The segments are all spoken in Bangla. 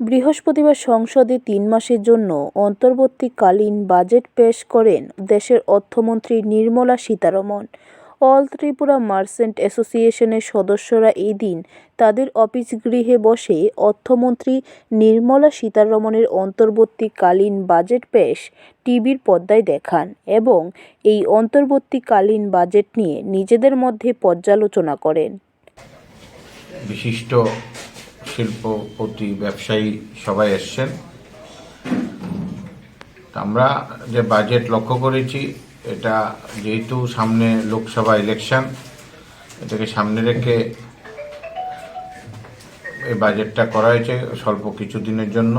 বৃহস্পতিবার সংসদে তিন মাসের জন্য অন্তর্বর্তীকালীন বাজেট পেশ করেন দেশের অর্থমন্ত্রী নির্মলা সীতারমন অল ত্রিপুরা মার্চেন্ট অ্যাসোসিয়েশনের সদস্যরা এই দিন তাদের অফিস গৃহে বসে অর্থমন্ত্রী নির্মলা সীতারমণের অন্তর্বর্তীকালীন বাজেট পেশ টিভির পর্দায় দেখান এবং এই অন্তর্বর্তীকালীন বাজেট নিয়ে নিজেদের মধ্যে পর্যালোচনা করেন। বিশিষ্ট শিল্পপতি ব্যবসায়ী সবাই এসছেন। আমরা যে বাজেট লক্ষ্য করেছি, এটা যেহেতু সামনে লোকসভা ইলেকশন এটাকে সামনে রেখে এই বাজেটটা করা হয়েছে স্বল্প কিছু দিনের জন্য।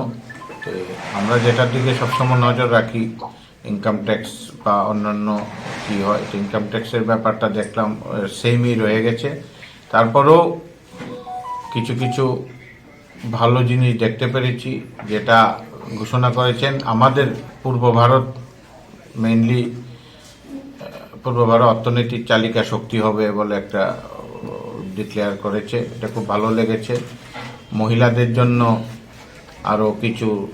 তো আমরা যেটার দিকে সবসময় নজর রাখি ইনকাম ট্যাক্স বা অন্যান্য কি হয়, তো ইনকাম ট্যাক্সের ব্যাপারটা দেখলাম সেমই রয়ে গেছে। তারপরেও কিছু কিছু ভালো জিনিস দেখতে পেরেছি যেটা ঘোষণা করেছেন আমাদের পূর্ব ভারত মেইনলি পূর্ব ভারত অর্থনৈতিক চালিকা শক্তি হবে বলে একটা ডিক্লেয়ার করেছে। এটা খুব ভালো লেগেছে। মহিলাদের জন্য আরও কিছু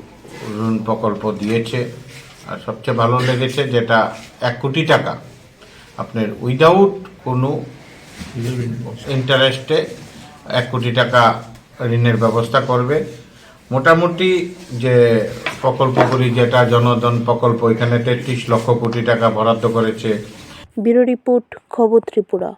ঋণ প্রকল্প দিয়েছে। আর সবচেয়ে ভালো লেগেছে যেটা এক কোটি টাকা। আপনার উইদাউট কোনো ইন্টারেস্টে এক কোটি টাকা ঋণের ব্যবস্থা করবে। মোটামুটি যে প্রকল্পগুলি যেটা জনধন প্রকল্প, এখানে তেত্রিশ লক্ষ কোটি টাকা বরাদ্দ করেছে। ব্যুরো রিপোর্ট, খবর ত্রিপুরা।